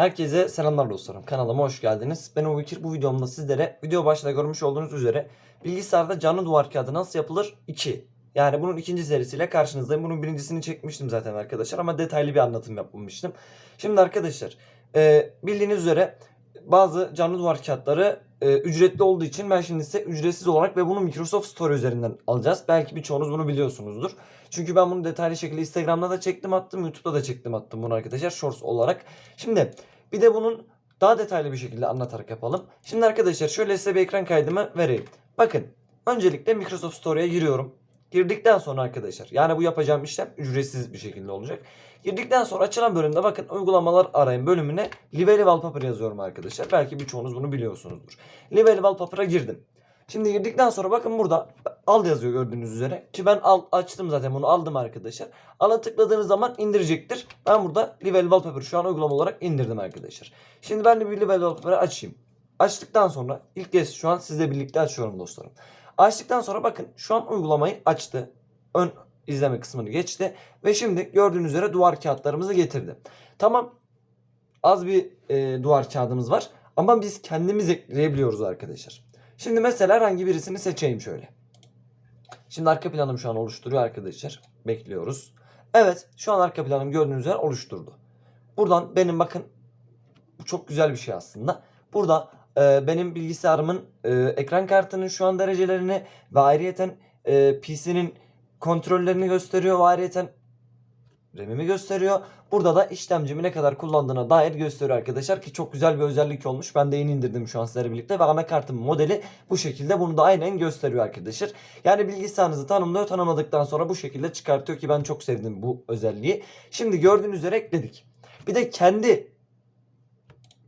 Herkese selamlar dostlarım. Kanalıma hoş geldiniz. Ben Ubekir. Bu videomda sizlere video başta görmüş olduğunuz üzere bilgisayarda canlı duvar kağıdı nasıl yapılır 2. Yani bunun ikinci serisiyle karşınızdayım. Bunun birincisini çekmiştim zaten arkadaşlar ama detaylı bir anlatım yapmamıştım. Şimdi arkadaşlar e, bildiğiniz üzere bazı canlı duvar kağıtları e, ücretli olduğu için ben şimdi size ücretsiz olarak ve bunu Microsoft Store üzerinden alacağız. Belki birçoğunuz bunu biliyorsunuzdur. Çünkü ben bunu detaylı şekilde Instagram'da da çektim attım, YouTube'da da çektim attım bunu arkadaşlar Shorts olarak. Şimdi bir de bunun daha detaylı bir şekilde anlatarak yapalım. Şimdi arkadaşlar şöyle size bir ekran kaydımı vereyim. Bakın öncelikle Microsoft Store'ya giriyorum. Girdikten sonra arkadaşlar yani bu yapacağım işlem ücretsiz bir şekilde olacak. Girdikten sonra açılan bölümde bakın uygulamalar arayın bölümüne Lively Wallpaper yazıyorum arkadaşlar. Belki birçoğunuz bunu biliyorsunuzdur. Lively Wallpaper'a girdim. Şimdi girdikten sonra bakın burada al yazıyor gördüğünüz üzere. Ki ben al, açtım zaten bunu aldım arkadaşlar. Ala tıkladığınız zaman indirecektir. Ben burada Lively Wallpaper şu an uygulama olarak indirdim arkadaşlar. Şimdi ben de bir Lively Wallpaper'ı açayım. Açtıktan sonra ilk kez şu an sizle birlikte açıyorum dostlarım. Açtıktan sonra bakın şu an uygulamayı açtı. Ön izleme kısmını geçti. Ve şimdi gördüğünüz üzere duvar kağıtlarımızı getirdi. Tamam az bir e, duvar kağıdımız var. Ama biz kendimiz ekleyebiliyoruz arkadaşlar. Şimdi mesela herhangi birisini seçeyim şöyle. Şimdi arka planım şu an oluşturuyor arkadaşlar. Bekliyoruz. Evet şu an arka planım gördüğünüz üzere oluşturdu. Buradan benim bakın bu çok güzel bir şey aslında. Burada e, benim bilgisayarımın e, ekran kartının şu an derecelerini ve ayrıyeten e, PC'nin kontrollerini gösteriyor ve ayrıyeten RAM'imi gösteriyor. Burada da işlemcimi ne kadar kullandığına dair gösteriyor arkadaşlar ki çok güzel bir özellik olmuş. Ben de yeni indirdim şu an sizlerle birlikte ve anakartımın modeli bu şekilde bunu da aynen gösteriyor arkadaşlar. Yani bilgisayarınızı tanımlıyor tanımladıktan sonra bu şekilde çıkartıyor ki ben çok sevdim bu özelliği. Şimdi gördüğünüz üzere ekledik. Bir de kendi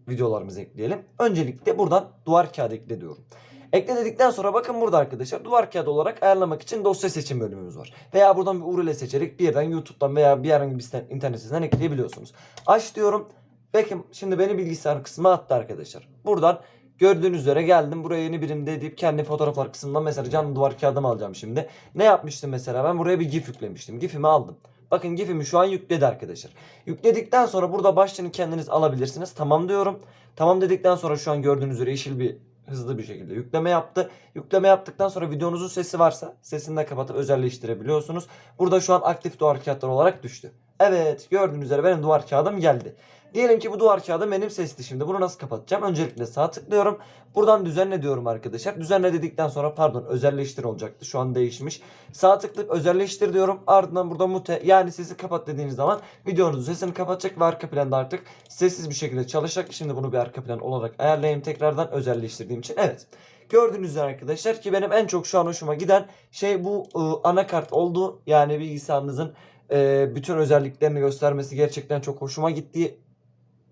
videolarımızı ekleyelim. Öncelikle buradan duvar kağıdı ekle diyorum. Ekle dedikten sonra bakın burada arkadaşlar duvar kağıdı olarak ayarlamak için dosya seçim bölümümüz var. Veya buradan bir URL seçerek bir yerden YouTube'dan veya bir herhangi bir siten, internet sitesinden ekleyebiliyorsunuz. Aç diyorum. Bakın şimdi beni bilgisayar kısmına attı arkadaşlar. Buradan gördüğünüz üzere geldim. Buraya yeni birimde deyip kendi fotoğraflar kısmından mesela canlı duvar kağıdımı alacağım şimdi. Ne yapmıştım mesela ben buraya bir GIF yüklemiştim. GIF'imi aldım. Bakın GIF'imi şu an yükledi arkadaşlar. Yükledikten sonra burada başlığını kendiniz alabilirsiniz. Tamam diyorum. Tamam dedikten sonra şu an gördüğünüz üzere yeşil bir hızlı bir şekilde yükleme yaptı. Yükleme yaptıktan sonra videonuzun sesi varsa sesini de kapatıp özelleştirebiliyorsunuz. Burada şu an aktif duvar kağıtları olarak düştü. Evet gördüğünüz üzere benim duvar kağıdım geldi. Diyelim ki bu duvar kağıdı benim sesli şimdi. Bunu nasıl kapatacağım? Öncelikle sağ tıklıyorum. Buradan düzenle diyorum arkadaşlar. Düzenle dedikten sonra pardon özelleştir olacaktı. Şu an değişmiş. Sağ tıklayıp özelleştir diyorum. Ardından burada mute yani sesi kapat dediğiniz zaman videonuzun sesini kapatacak ve arka planda artık sessiz bir şekilde çalışacak. Şimdi bunu bir arka plan olarak ayarlayayım tekrardan özelleştirdiğim için. Evet. Gördüğünüz üzere arkadaşlar ki benim en çok şu an hoşuma giden şey bu ıı, anakart oldu. Yani bilgisayarınızın e, bütün özelliklerini göstermesi gerçekten çok hoşuma gitti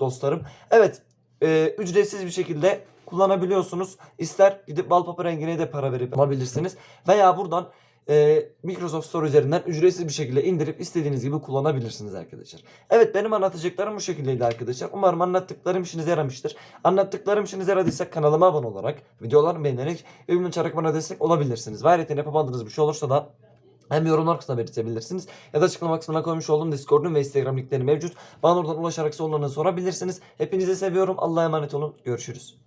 dostlarım. Evet e, ücretsiz bir şekilde kullanabiliyorsunuz. İster gidip wallpaper rengine de para verip alabilirsiniz. Veya buradan e, Microsoft Store üzerinden ücretsiz bir şekilde indirip istediğiniz gibi kullanabilirsiniz arkadaşlar. Evet benim anlatacaklarım bu şekildeydi arkadaşlar. Umarım anlattıklarım işinize yaramıştır. Anlattıklarım işinize yaradıysa kanalıma abone olarak, videolarımı beğenerek ve bilmem çarak bana destek olabilirsiniz. Ve ayrıca yapamadığınız bir şey olursa da hem yorumlar kısmına belirtebilirsiniz ya da açıklama kısmına koymuş olduğum Discord'un ve Instagram linkleri mevcut. Bana oradan ulaşarak sorularınızı sorabilirsiniz. Hepinizi seviyorum. Allah'a emanet olun. Görüşürüz.